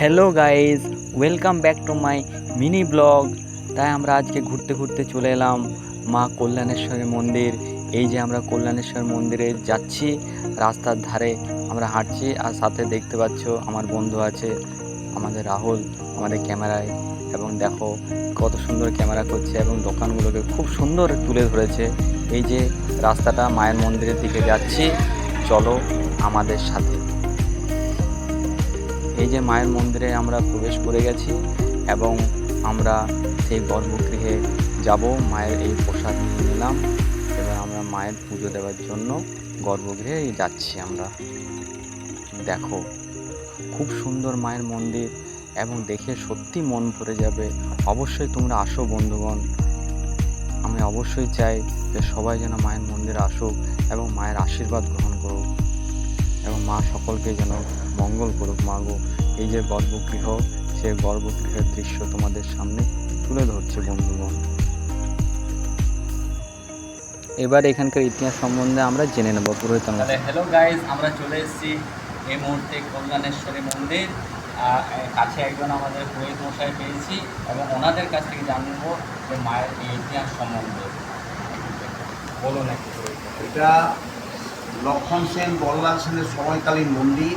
Hello guys welcome back to my mini vlog তাই আমরা আজকে ঘুরতে ঘুরতে চলে এলাম মা কল্যাণেশ্বরী মন্দির। এই যে আমরা কল্যাণেশ্বর মন্দিরে যাচ্ছি, রাস্তার ধারে আমরা হাঁটছি আর সাথে দেখতে পাচ্ছ আমার বন্ধু আছে, আমাদের রাহুল, আমাদের ক্যামেরায়। এবং দেখো কত সুন্দর ক্যামেরা করছে এবং দোকানগুলোকে খুব সুন্দর তুলে ধরেছে। এই যে রাস্তাটা মায়ের মন্দিরের দিকে যাচ্ছি, চলো আমাদের সাথে। এই যে মায়ের মন্দিরে আমরা প্রবেশ করে গেছি এবং আমরা সেই গর্ভগৃহে যাব, মায়ের এই প্রসাদ নিয়ে নিলাম। এবার আমরা মায়ের পুজো দেওয়ার জন্য গর্ভগৃহে যাচ্ছি আমরা। দেখো, খুব সুন্দর মায়ের মন্দির এবং দেখে সত্যি মন ভরে যাবে। অবশ্যই তোমরা আসো বন্ধুগণ। আমি অবশ্যই চাই যে সবাই যেন মায়ের মন্দিরে আসুক এবং মায়ের আশীর্বাদ গ্রহণ করুক। এবং মা সকলকে যেন মঙ্গল করুক। মাগো এই যে গর্ভগৃহ সেই গর্ভগৃহের দৃশ্য তোমাদের সামনে তুলে ধরছে বন্ধুগণ। এবার এখানকার ইতিহাস সম্বন্ধে আমরা জেনে নেব পুরোহিত হ্যালো গাইজ আমরা চলে এসেছি এই মুহূর্তে কল্যাণেশ্বরী মন্দির। কাছে একজন আমাদের পুরোহিত মশাই পেয়েছি এবং ওনাদের কাছ থেকে জানব যে মায়ের এই ইতিহাস সম্বন্ধে। বলুন একটু এটা লক্ষণ সেন, বললাল সেনের সময়কালীন মন্দির,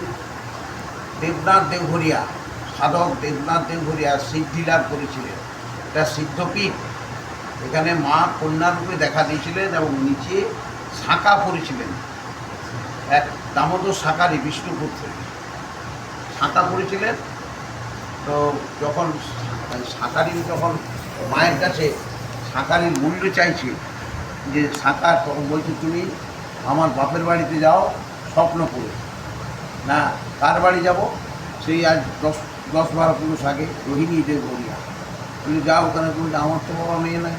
দেবনাথ দেবঘরিয়া সাধক দেবনাথ দেবঘরিয়া সিদ্ধি লাভ করেছিলেন। এটা সিদ্ধপীঠ। এখানে মা কন্যারূপে দেখা দিয়েছিলেন এবং নিচে শাঁখা পড়েছিলেন। এক দামোদর শাঁখারি বিষ্ণুপুত্র। শাঁখা পড়েছিলেন। তো যখন শাঁখারি যখন মায়ের কাছে শাঁখারির মূল্য চাইছে যে শাঁখা তখন বলছে তুমি আমার বাপের বাড়িতে যাও, স্বপ্ন করে না, কার বাড়ি যাব? সেই আজ দশ দশ বারো পুরুষ আগে রোহিণী দেব বলিয়া। তুমি যাও ওখানে, তুমি আমার তো বাবা মেয়ে নাই।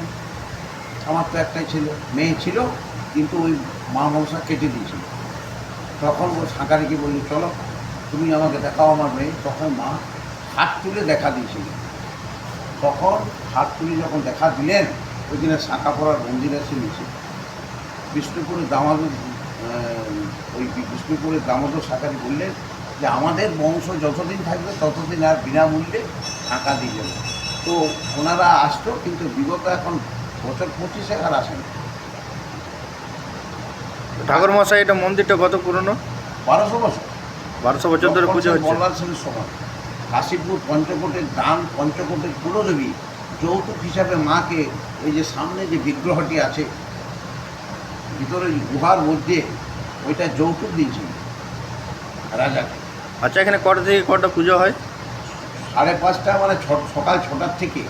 আমার তো একটাই ছিল। মেয়ে ছিল, কিন্তু ওই মা মনসা কেটে দিয়েছিল। তখন ওই সাঁকারিকে বললি, চলো, তুমি আমাকে দেখাও আমার মেয়ে। তখন মা হাত তুলে দেখা দিয়েছিল। তখন হাত তুলে যখন দেখা দিলেন ওইখানে শাঁখা পড়ার মন্দির আছে নিচে। বিষ্ণুপুরের দামোদর ওই বিষ্ণুপুরের দামোদর শাখারি বললেন যে আমাদের বংশ যতদিন থাকবে ততদিন আর বিনামূল্যে টাকা দিয়ে যাবে তো ওনারা আসতো কিন্তু বিগত এখন বছর পঁচিশে আর আসেন। ঠাকুর মশাই এটা মন্দিরটা কত পুরনো? বারোশো বছর। বারোশো বছর ধরে পুজো হচ্ছে। বল্লাল সেনের সময় কাশীপুর পঞ্চকোটের দান পঞ্চকোটের কুলদেবী যৌতুক হিসাবে মাকে এই যে সামনে যে বিগ্রহটি আছে ভিতরে গুহার মধ্যে ওইটা যৌতুক দিয়েছিল রাজাকে আচ্ছা এখানে কটা থেকে কটা পুজো হয়? সাড়ে পাঁচটা মানে সকাল ছটার থেকে।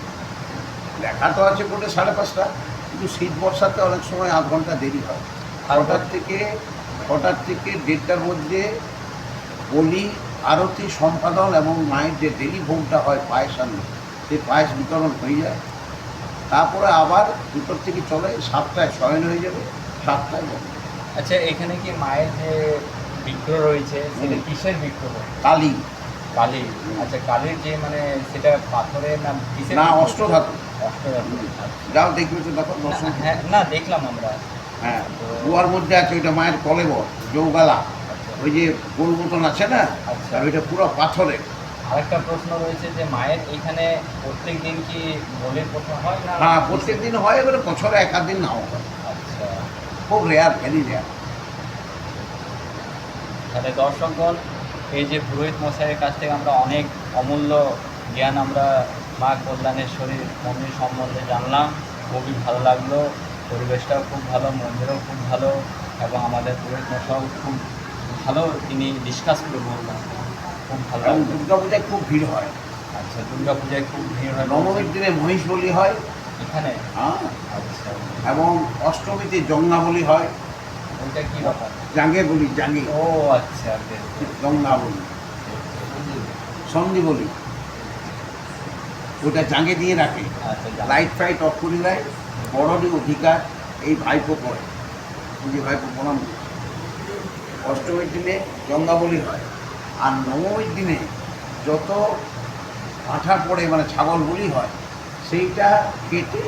লেখা তো আছে কোটে সাড়ে পাঁচটা কিন্তু শীত বর্ষাতে অনেক সময় আধ ঘণ্টা দেরি হয়। ছটার থেকে ছটার থেকে দেড়টার মধ্যে বলি আরতি সম্পাদন এবং মায়ের যে ডেলি ভোগটা হয় পায়েস আনলে সেই পায়েস বিতরণ হয়ে যায়। তারপরে আবার দুটোর থেকে চলে সাতটায় শয়ন হয়ে যাবে। আচ্ছা এখানে কি মায়ের যে বিগ্রহ রয়েছে সেটা কিসের বিগ্রহ? কালী। কালী। আচ্ছা কালীর যে মানে সেটা পাথরের না কিসের? না অষ্টধাতু। অষ্টধাতু। আচ্ছা। যাও দেখবে তো দেখো দর্শন হ্যাঁ না দেখলাম আমরা। হ্যাঁ গুয়ার মধ্যে আছে ওইটা মায়ের কলেবর যৌগালা ওই যে গোল মতন আছে না আচ্ছা। আর ওইটা পুরো পাথরের আরেকটা প্রশ্ন রয়েছে যে মায়ের এখানে প্রত্যেক দিন কি বলির প্রশ্ন হয় না হ্যাঁ প্রত্যেক দিন হয় এবারে বছরে এক আধ দিন নাও হয়। আচ্ছা খুব রেয়ার ভেরি রেয়ার তাহলে দর্শকগণ এই যে পুরোহিত মশাইয়ের কাছ থেকে আমরা অনেক অমূল্য জ্ঞান আমরা মা কল্যাণেশ্বরীর মন্দির সম্বন্ধে জানলাম। খুবই ভালো লাগল। পরিবেশটাও খুব ভালো মন্দিরও খুব ভালো এবং আমাদের পুরোহিত মশাও খুব ভালো। তিনি ডিসকাস করে বললেন খুব ভালো দুর্গা পূজায় খুব ভিড় হয়। আচ্ছা দুর্গা পূজায় খুব ভিড় হয়। নবমীর দিনে মহিষ বলি হয় এখানে? হ্যাঁ। আচ্ছা। এবং অষ্টমীতে জঙ্গা বলি হয়। ওইটা কি ব্যাপার? জাঙ্গে বলি জাঙ্গে। ও আচ্ছা বেশ, বেশ। জঙ্গা বলি সন্ধি বলি ওটা জাঙ্গে দিয়ে রাখে। আচ্ছা লাইট ফাইট অফ করে দেয়। বড়রই অধিকার এই ভাইপো করে। যে ভাইপো প্রণাম অষ্টমীর দিনে গঙ্গাবলি হয়। আর নবমীর দিনে যত পাঁঠা পড়ে মানে ছাগল বলি হয় সেইটা কেটে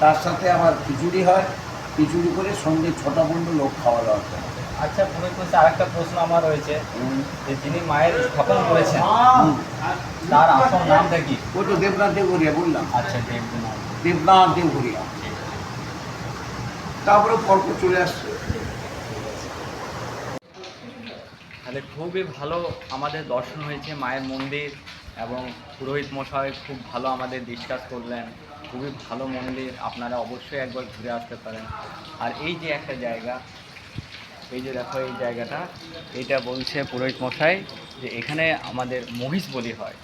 তার সাথে আবার খিচুড়ি হয়। খিচুড়ি করে সন্ধ্যে ছটা পর্যন্ত লোক খাওয়া দাওয়া করে। আচ্ছা পুরোহিত মশাই আরেকটা প্রশ্ন আমার রয়েছে। যে যিনি মায়ের স্থাপন করেছেন তার আসল নামটা কি? ওই তো দেবনাথ দেবঘরিয়া বললাম আচ্ছা দেবনাথ দেবনাথ দেবঘরিয়া তারপরে পরপর চলে আসছে। তাহলে খুবই ভালো আমাদের দর্শন হয়েছে, মায়ের মন্দির এবং পুরোহিত মশাই খুব ভালো আমাদের ডিসকাস করলেন। খুবই ভালো মন্দির, আপনারা অবশ্যই একবার ঘুরে আসতে পারেন। আর এই যে একটা জায়গা, এই যে দেখো এই জায়গাটা, এটা বলছে পুরোহিত মশাই যে এখানে আমাদের মহিষ বলি হয়।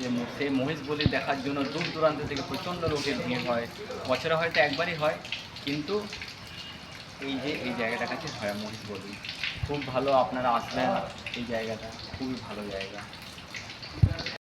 যে সেই মহিষ বলি দেখার জন্য দূর দূরান্ত থেকে প্রচণ্ড লোকের ভিড় হয়। বছরে হয়তো একবারই হয়, কিন্তু এই যে এই জায়গাটার কাছে হয় মহিষ বলি। খুব ভালো আপনারা আসবেন। এই জায়গাটা খুবই ভালো জায়গা।